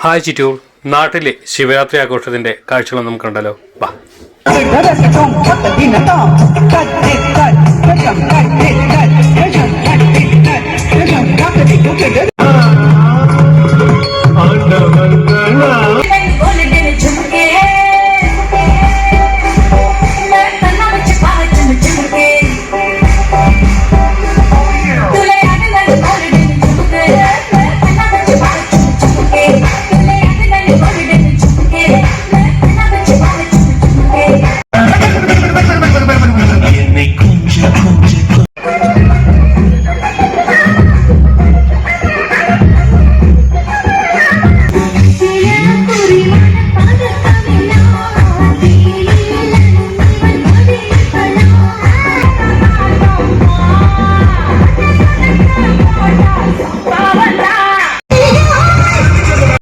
hi Chittur നാട്ടിലെ ശിവരാത്രി ആഘോഷത്തിന്റെ കാഴ്ചകൾ നമുക്ക് കണ്ടല്ലോ വാ you